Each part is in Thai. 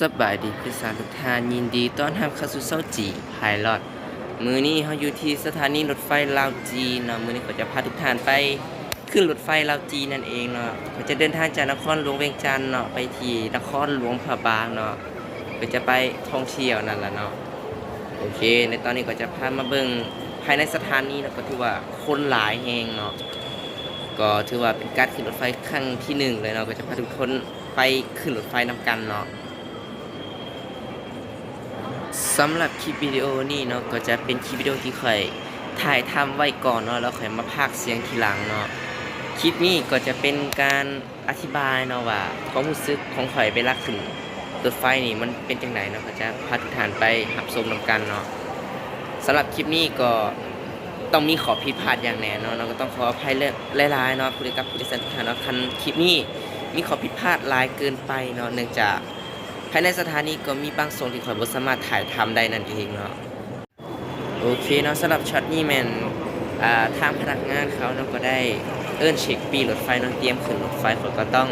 สบายดีผู้สาวทุกท่านยินดีต้อนรับเข้าสู่เซาจีไพลอตมือนี้เขาอยู่ที่สถานีรถไฟลาวจีเนาะมือนี้เขาจะพาทุกท่านไปขึ้นรถไฟลาวจีนั่นเองเนาะเขาจะเดินทางจากนครหลวงเวียงจันทร์เนาะไปที่นครหลวงพระบางเนาะก็จะไปท่องเที่ยวนั่นแหละเนาะโอเค ในตอนนี้ก็จะพามาเบิ่งภายในสถานีเนาะก็ถือว่าคนหลายแหงเนาะก็ถือว่าเป็นการขึ้นรถไฟครั้งที่หนึ่งเลยเนาะก็จะพาทุกคนไปขึ้นรถไฟนำกันเนาะ สำหรับคลิปวิดีโอนี่เนาะก็จะเป็นคลิปวิดีโอที่ค่อยถ่ายทำไว้ก่อนเนาะแล้วค่อยมาพากเสียงทีหลังเนาะคลิปนี้ก็จะเป็นการอธิบายเนาะว่าความรู้สึกของข่อยไปรักถึงรถไฟนี่มันเป็นจังไดเนาะก็จะพาทุกท่านไปหับชมนำกันเนาะสำหรับคลิปนี้ก็ต้องมีขอผิดพลาดอย่างแน่เนอนเนาะก็ต้องขออภัยเรื่องหลายๆเนาะผู้ใดกับผู้ดยสารทุกท่านเนาะคันคลิปนี้มีขอผิดพลาดหลายเกินไปเนาะเนื่องจาก ภายในสถานีก็มีบางส่วนที่ข่อยบ่สามารถถ่ายทำได้นั่นเองเนาะโอเคเนาะสำหรับช็อตนี้แมนอ่าทางพนักงานเขาเนาะก็ได้เอิ้นเช็คปีรถไฟเนาะเตรียมขึ้นรถไฟเขาก็ต้อง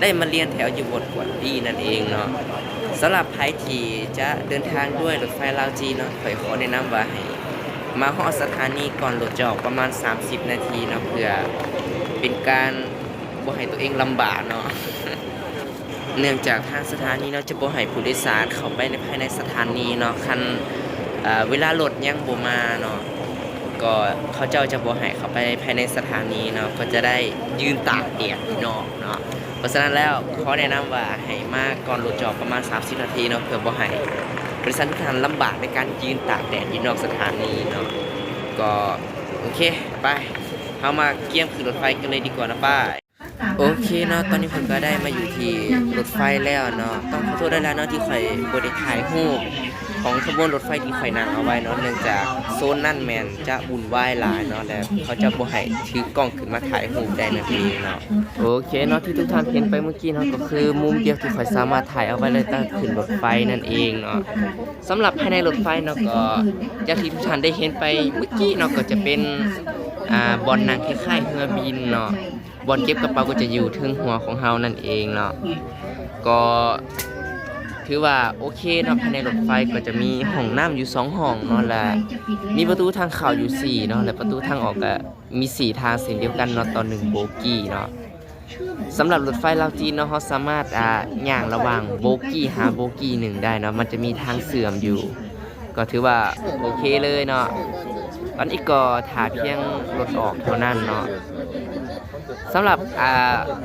ได้มาเรียนแถวอยู่บนกวดปีนั่นเองเนาะสำหรับใครที่จะเดินทางด้วยรถไฟลาวจีนเนาะข่อยขอแนะนำว่าให้มาฮอดสถานีก่อนรถจะออกประมาณ 30 นาทีเนาะเพื่อเป็นการบ่ให้ตัวเองลำบากเนาะ เนื่องจากทางสถานีเนาะจะบ่ให้ผู้โดยสารเข้าไปในภายในสถานีเนาะคันเวลารถยังบ่มาเนาะก็เขาเจ้าจะบ่ให้เข้าไปภายในสถานีเนาะก็จะได้ยืนตากแดดอยู่นอกเนาะเพราะฉะนั้นแล้วเขอแนะนำว่าให้มาก่อนรถจอดประมาณ 30 นาทีเนาะเพื่อบ่ให้บริษัททุกท่านลำบากในการยืนตากแดดอยู่นอกสถานีเนาะก็โอเคไปเฮามาเกี่ยมขึ้นรถไฟกันเลยดีกว่านะป้า โอเคเนาะตอนนี้ผมก็ได้มาอยู่ที่รถไฟแล้วเนาะต้องขอโทษด้วยแล้วเนาะที่ข่อยบ่ได้ถ่ายรูปของขบวนรถไฟที่ข่อยนั่งเอาไว้เนาะเนื่องจากโซนนั่นแมนจะวุ่นวายหลายเนาะแล้วเขาจะบ่ให้ถือกล้องขึ้นมาถ่ายรูปได้นั่นเองเนาะโอเคเนาะที่ทุกท่านเห็นไปเมื่อกี้เนาะก็คือมุมเดียวที่ข่อยสามารถถ่ายเอาไว้เลยตั้งขึ้นรถไฟนั่นเองเนาะสำหรับภายในรถไฟเนาะก็จากที่ทุกท่านได้เห็นไปเมื่อกี้เนาะก็จะเป็น อ่าบอลนังคล้ายๆเรือบินเนาะบอลเก็บกระเป๋าก็จะอยู่ถึงหัวของเฮานั่นเองเนาะก็ถือว่าโอเคเนาะภายในรถไฟก็จะมีห้องน้ำอยู่สองห้องเนาะและมีประตูทางเข้าอยู่สี่เนาะและประตูทางออกก็มีสี่ทางเส้นเดียวกันเนาะต่อหนึ่งโบกี้เนาะสำหรับรถไฟลาวจีนเนาะเขาสามารถอ่าย่างระหว่างโบกี้หาโบกี้หนึ่งได้เนาะมันจะมีทางเสื่อมอยู่ ก็ถือว่าโอเคเลยเนาะ ตอนนี้ก็ถ่าเพียงรถออกเท่านั้นเนาะสำหรับ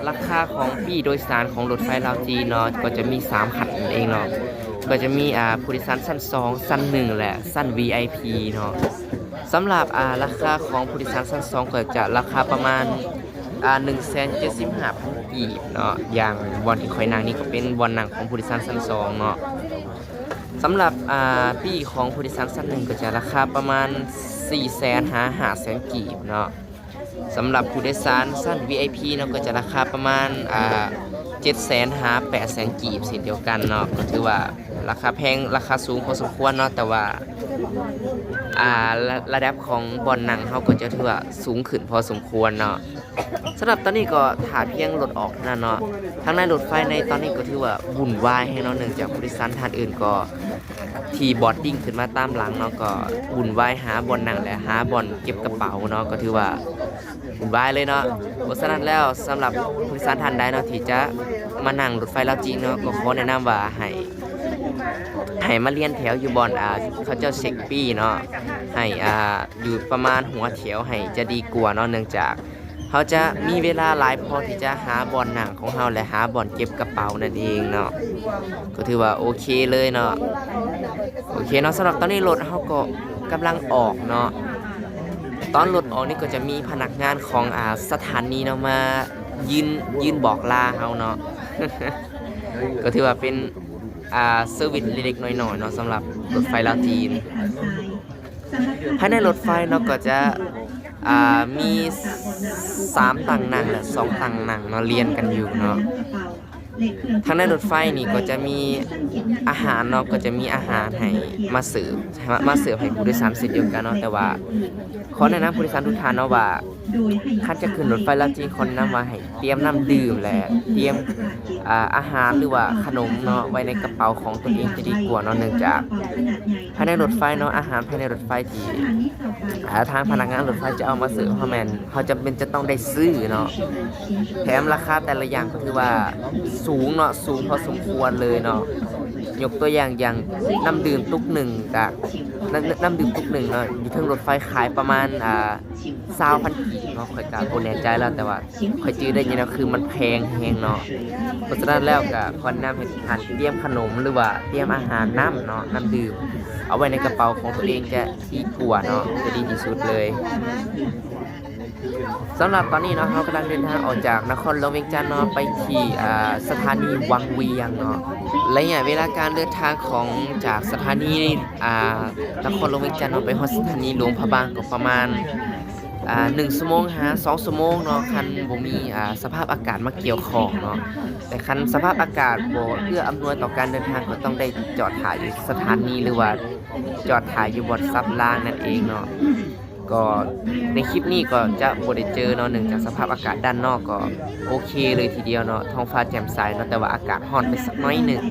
ราคาของพี่โดยสารของรถไฟลาวจีนเนาะก็จะมี 3 ขันนั่นเองเนาะก็จะมีอ่าผู้โดยสารชั้น2ชั้น 1 และชั้น VIP เนาะสำหรับอ่าราคาของผู้โดยสารชั้น 2 ก็จะราคาประมาณอ่า175,000กีบเนาะอย่างบอลที่คอยนังนี่ก็เป็นบอลหนังของผู้โดยสารชั้น2เนาะสำหรับอ่าพี่ของผู้โดยสารชั้น1ก็จะราคาประมาณ 400,000หา500,000กีบเนาะสำหรับผู้โดยสารสั้น VIP เนาะก็จะราคาประมาณอ่า7แสนหา8แสนกีบเช่นเดียวกันเนาะก็ถือว่าราคาแพงราคาสูงพอสมควรเนาะแต่ว่าอ่าระระดับของบอลหนังเขาก็จะถือว่าสูงขึ้นพอสมควรเนาะสำหรับตอนนี้ก็ถ่าเพียงรถออกนั้นเนาะทางในรถไฟในตอนนี้ก็ถือว่าวุ่นวายให้เนาะเนื่องจากผู้โดยสารท่านอื่นก็ ทีบอดดิ้งขึ้นมาตามหลังเนาะก็วุ่นวายหาบอลหนังและหาบอลเก็บกระเป๋าเนาะก็ถือว่าวุ่นวายเลยเนาะเพราะฉะนั้นแล้วสำหรับผู้โดยสารท่านใดเนาะที่จะมานั่งรถไฟลาวจีนเนาะก็ขอแนะนำว่าให้ให้มาเรียนแถวอยู่บอนอ่าเขาเจ้าเช็คปี้เนาะให้อ่าอยู่ประมาณหัวแถวให้จะดีกว่าเนาะเนื่องจาก เขาจะมีเวลาหลายพอที่จะหาบอลหนังของเขาและหาบอลเก็บกระเป๋านั่นเองเนาะก็ถือว่าโอเคเลยเนาะโอเคเนาะสำหรับตอนนี้รถเขาก็กำลังออกเนาะตอนรถออกนี่ก็จะมีพนักงานของอ่าสถานีเนาะมายืนยืนบอกลาเฮาเนาะก็ถือว่าเป็นอ่าเซอร์วิสเล็กๆน้อยๆเนาะสำหรับรถไฟลาวจีนภายในรถไฟเนาะก็จะ อ่ามีสามต่างนังและสองต่างนังเนาะเรียนกันอยู่เนาะทางในรถไฟนี่ก็จะมีอาหารเนาะก็จะมีอาหารให้มาเสิร์ฟมาเสิร์ฟให้ผู้โดยสารเสร็จเดียวกันเนาะแต่ว่าขอแนะนำผู้โดยสารทุกท่านเนาะว่าคันจะขึ้นรถไฟลาวจีนขอแนะนำว่าให้ เตรียมน้ำดื่มและเตรียมอาหารหรือว่าขนมเนาะไว้ในกระเป๋าของตัวเองจะดีกว่าเนาะเนื่องจากภายในรถไฟเนาะอาหารภายในรถไฟที่ทางพนักงานรถไฟจะเอามาเสิร์ฟเขาแมนเขาจำเป็นจะต้องได้ซื้อเนาะแถมราคาแต่ละอย่างก็คือว่าสูงเนาะสูงพอสมควรเลยเนาะ ยกตัวอย่างอย่างน้ำดื่มตุกหนึ่งกับน้ำน้ำดื่มตุกหนึ่งเนาะอยู่ทั้งรถไฟขายประมาณอ่าสาวพันกีเนาะข่อยกาโบแน่ใจแล้วแต่ว่าข่อยจื้อได้ยินแล้วคือมันแพงแฮงเนาะเพราะฉะนั้นแล้วก็คนนำให้ทานเตรียมขนมหรือว่าเตรียมอาหารน้ำเนาะน้ำดื่ม เอาไว้ในกระเป๋าของตัวเองจะดีกว่าเนาะจะดีที่สุดเลย สำหรับตอนนี้เนาะเรากำลังเดินทางออกจากนครหลวงเวียงจันทน์เนาะไปที่สถานีวังเวียงเนาะระเนี่ยเวลาการเดินทางของจากสถานีนครหลวงเวียงจันทน์เนาะไปฮอสถานีหลวงพระบางก็ประมาณหนึ่งชั่วโมงหาสองชั่วโมงเนาะคันบ่มีสภาพอากาศมาเกี่ยวข้องเนาะแต่คันสภาพอากาศบ่เพื่ออำนวยต่อการเดินทางก็ต้องได้จอดถ่ายสถานีหรือว่าจอดถ่ายอยู่บนซับล่างนั่นเองเนาะ ก็ในคลิปนี้ก็จะบได้เจอเนาะหนึ่งจากสภาพอากาศด้านนอกก็โอเคเลยทีเดียวเนาะท้องฟ้าแจ่มใสเนาะแต่ว่าอากาศห้อนไปสักน้อยหนึ่ง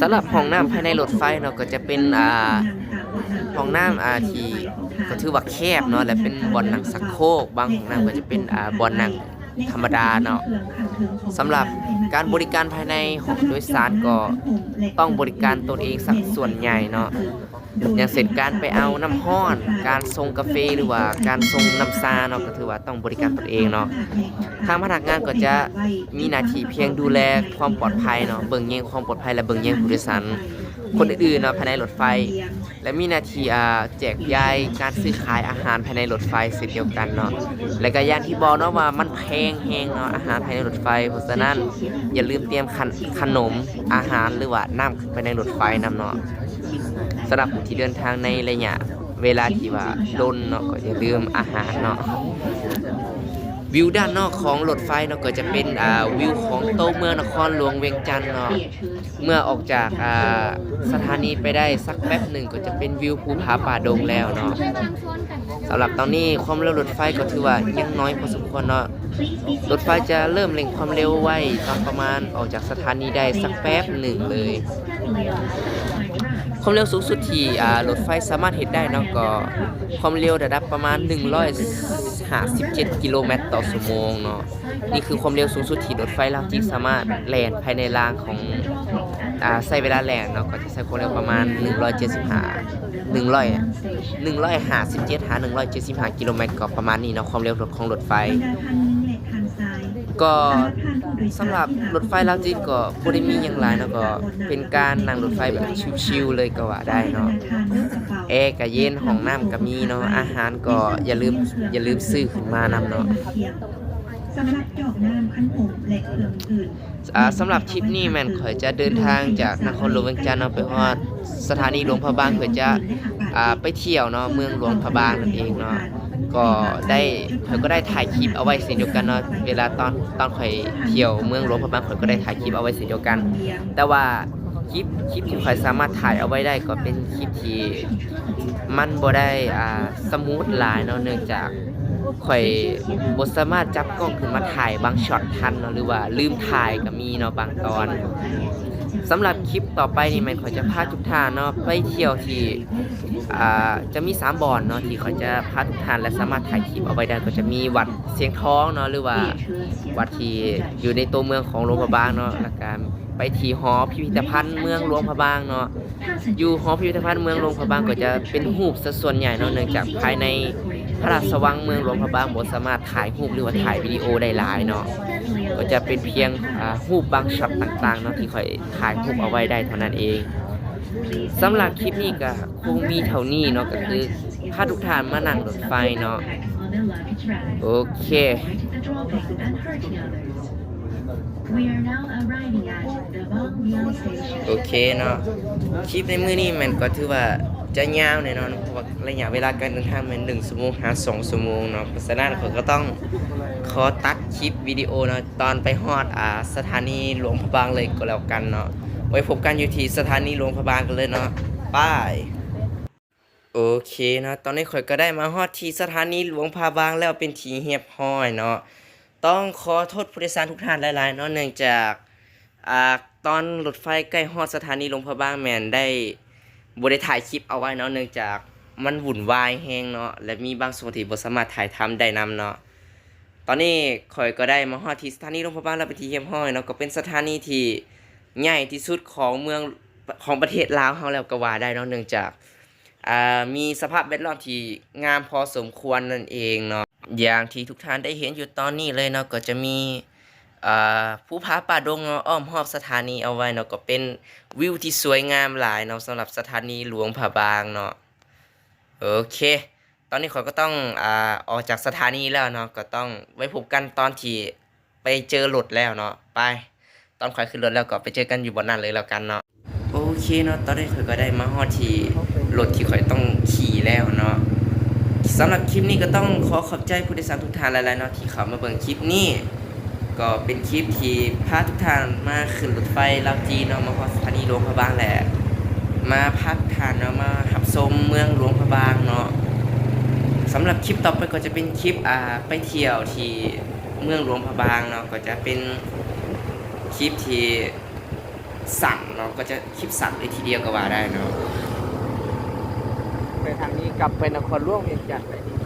สำหรับห้องน้ำภายในรถไฟเนาะก็จะเป็นอ่าห้องน้ำอาทีก็ถือว่าแคบเนาะและเป็นบ่อนหนังสักโคกบางห้องน้ำก็จะเป็นอ่าบ่อนหนัง ธรรมดาเนาะสำหรับการบริการภายในห้องโดยสารก็ต้องบริการตนเองสักส่วนใหญ่เนาะอย่างเช่นการไปเอาน้ำห้อน การส่งกาแฟหรือว่าการส่งน้ำซาเนาะก็ถือว่าต้องบริการตนเองเนาะทางพนักงานก็จะมีหน้าที่เพียงดูแลความปลอดภัยเนาะเบิ่งแยงความปลอดภัยและเบิ่งแยงผู้โดยสาร คนอื่นๆเนาะภายในรถไฟ และมีนาทีอ่าแจกจ่ายการซื้อขายอาหารภายในรถไฟเช่นเดียวกันเนาะและก็ย่างที่บอกเนาะว่ามันแพงแฮงเนาะอาหารภายในรถไฟเพราะฉะนั้นอย่าลืมเตรียมขนขนมอาหารหรือว่าน้ำขึ้นไปในรถไฟนํเนาะสำหรับผู้ที่เดินทางในระยะเวลาที่ว่าดนเนาะก็อย่าลืมอาหารเนาะ วิวด้านนอกของรถไฟเนาะก็จะเป็นอ่าวิวของโตเมืองนครหลวงเวียงจันทร์เนาะเมื่อออกจากอ่าสถานีไปได้สักแป๊บหนึ่งก็จะเป็นวิวภูผาป่าดงแล้วเนาะสำหรับตอนนี้ความเร็วรถไฟก็ถือว่ายังน้อยพอสมควรเนาะ รถไฟจะเริ่มเร่งความเร็วไว้ตอนประมาณออกจากสถานีได้สักแป๊บหนึ่งเลย ความเร็วสูงสุดที่รถไฟสามารถเห็นได้นาะก็ความเร็วระดับประมาณ 157 กิโลเมตรต่อชั่วโมงเนาะนี่คือความเร็วสูงสุดที่รถไฟลาวจีสามารถแล่นภายในรางของอ่าใช้เวลาแล่นเนาะก็จะใช้ความเร็วประมาณ 175 100 157หา175 กิโลเมตรก็ประมาณนี้เนาะความเร็วของรถไฟ ก็สำหรับรถไฟลาวจีนก็บ่ได้มีหยังหลายเนาะก็เป็นการนั่งรถไฟแบบชิวๆเลยก็ว่าได้เนาะแอร์ก็เย็นห้องน้ำก็มีเนาะอาหารก็อย่าลืมอย่าลืมซื้อขึ้นมานำเนาะสำหรับจอกน้ำขั้นอบและเครื่องอื่นอ่าสำหรับทริปนี้แม่นข่อยจะเดินทางจากนครหลวงเวียงจันทน์เนาะไปฮอดสถานีหลวงพระบางเพื่อจะอ่าไปเที่ยวเนาะเมืองหลวงพระบางนั่นเองเนาะ ก็ได้ข่อยก็ได้ถ่ายคลิปเอาไว้เช่นเดียวกันเนาะเวลาตอนตอนข่อยเที่ยวเมืองหลวงพระบางข่อยก็ได้ถ่ายคลิปเอาไว้เช่นเดียวกัน แต่ว่าคลิปคลิปที่ข่อยสามารถถ่ายเอาไว้ได้ก็เป็นคลิปที่มันบ่ได้อ่าสมูทหลายเนาะเนื่องจาก ข่อยบ่สามารถจับกล้องขึ้นมาถ่ายบางช็อตทันเนาะหรือว่าลืมถ่ายก็มีเนาะบางตอนสำหรับคลิปต่อไปนี่มันข่อยจะพาทุกท่านเนาะไปเที่ยวที่อ่าจะมีสามบ่อนเนาะที่ข่อยจะพาทุกท่านและสามารถถ่ายคลิปเอาไว้ได้ก็จะมีวัดเสียงท้องเนาะหรือว่าวัดที่อยู่ในตัวเมืองของหลวงพระบางเนาะแล้วก็ไปที่หอพิพิธภัณฑ์เมืองหลวงพระบางเนาะอยู่หอพิพิธภัณฑ์เมืองหลวงพระบางก็จะเป็นรูปซะส่วนใหญ่เนาะเนื่องจากภายใน พระราชวังเมืองหลวงพระบางบทสามารถถ่ายรูปหรือว่าถ่ายวิดีโอได้หลายเนาะก็จะเป็นเพียงรูปบางช็อตต่างๆเนาะที่คอยถ่ายรูปเอาไว้ได้เท่านั้นเองสำหรับคลิปนี้ก็คงมีเท่านี้เนาะก็คือพาทุกท่านมานั่งรถไฟเนาะโอเค โอเคเนาะคลิปในมือนี้มันก็ถือว่าจะยาวแน่นอนเพราะว่าระยะเวลาการเดินทางมันหนึ่งชั่วโมงหาสองชั่วโมงเนาะเพราะฉะนั้นผมก็ต้องขอตัดคลิปวิดีโอเนาะตอนไปฮอดอ่าสถานีหลวงพระบางเลยก็แล้วกันเนาะไว้พบกันอยู่ที่สถานีหลวงพระบางกันเลยเนาะบายโอเคเนาะตอนนี้ข่อยก็ได้มาฮอดที่สถานีหลวงพระบางแล้วเป็นทีเฮียบห้อยเนาะ ต้องขอโทษผู้โดยสารทุกท่านหลายๆเนาะเนื่องจากอ่าตอนรถไฟใกล้ฮอดสถานีลงพระบางแมนได้บ่ได้ถ่ายคลิปเอาไว้เนาะเนื่องจากมันวุ่นวายแฮงเนาะและมีบางส่วนที่บ่สามารถถ่ายทำได้นำเนาะตอนนี้ข่อยก็ได้มาฮอดที่สถานีลงพระบางแล้วไปที่เยี่ยมห้อยเนาะก็เป็นสถานีที่ใหญ่ที่สุดของเมืองของประเทศลาวเฮาแล้วก็ว่าได้เนาะเนื่องจาก มีสภาพแวดล้อมที่งามพอสมควรนั่นเองเนาะอย่างที่ทุกท่านได้เห็นอยู่ตอนนี้เลยเนาะก็จะมีผู้พาป่าดงเนาะอ้อมรอบสถานีเอาไว้เนาะก็เป็นวิวที่สวยงามหลายเนาะสำหรับสถานีหลวงพระบางเนาะโอเค ตอนนี้ขอยก็ต้องอ่าออกจากสถานีแล้วเนาะก็ต้องไว้พบกันตอนที่ไปเจอรถแล้วเนาะไป ตอนขอยขึ้นรถแล้วก็ไปเจอกันอยู่บนนั้นเลยแล้วกันเนาะ เคเนาะตอนนี้ข่อยก็ได้มาฮอดที่รถที่ข่อยต้องขี่แล้วเนาะสำหรับคลิปนี้ก็ต้องขอขอบใจผู้โดยสารทุกท่านหลายๆเนาะที่เขามาเบิ่งคลิปนี้ก็เป็นคลิปที่พาทุกท่านมาขึ้นรถไฟลาวจีเนาะมาพอสถานีหลวงพระบางแหละมาพักทานเนาะมาหับชมเมืองหลวงพระบางเนาะสำหรับคลิปต่อไปก็จะเป็นคลิปอ่าไปเที่ยวที่เมืองหลวงพระบางเนาะก็จะเป็นคลิปที่ สั่งเนาะก็จะคลิปสั่งได้ทีเดียวก็ว่าได้เนาะไปทางนี้กลับไปนครหลวงเวียงจันทร์ไปนี่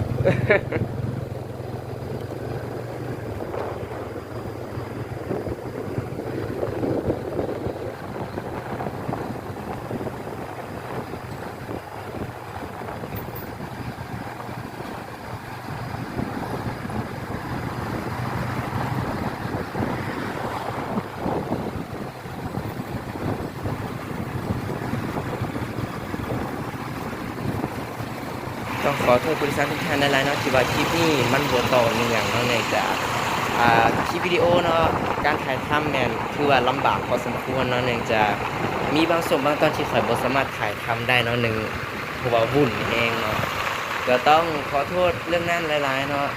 ต้องขอโทษผู้โดยสารทุกท่านหลายเนาะที่ว่าคลิปนี้มันบ่ต่อเนื่องเนาะเนื่องจากคลิปวิดีโอเนาะการถ่ายทำเนี่ยคือว่าลำบากพอสมควรเนาะเนื่องจากมีบางส่วนบางตอนที่ข่อยบ่สามารถถ่ายทำได้เนาะหนึ่งเพราะว่าวุ่นเองเนาะก็ต้องขอโทษเรื่องนั้นหลายๆเนาะ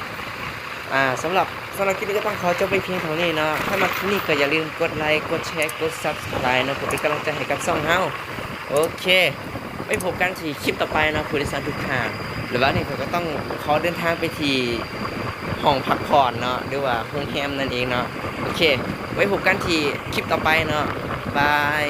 อ่าสำหรับสำหรับคลิปนี้ก็ต้องขอจบไปเพียงเท่านี้เนาะถ้ามาคลิปนี้ก็อย่าลืมกดไลค์กดแชร์กด Subscribe เนาะเพื่อเป็นกำลังใจให้กับช่องเฮาโอเคไว้พบกันที่คลิปต่อไปนะผู้โดยสารทุกท่าน หรือว่านี่ผมก็ต้องเขาเดินทางไปที่ห้องพักผ่อนเนาะหรือว่าโรงแรมนั่นเองเนาะโอเค ไว้พบกันที่คลิปต่อไปเนาะบาย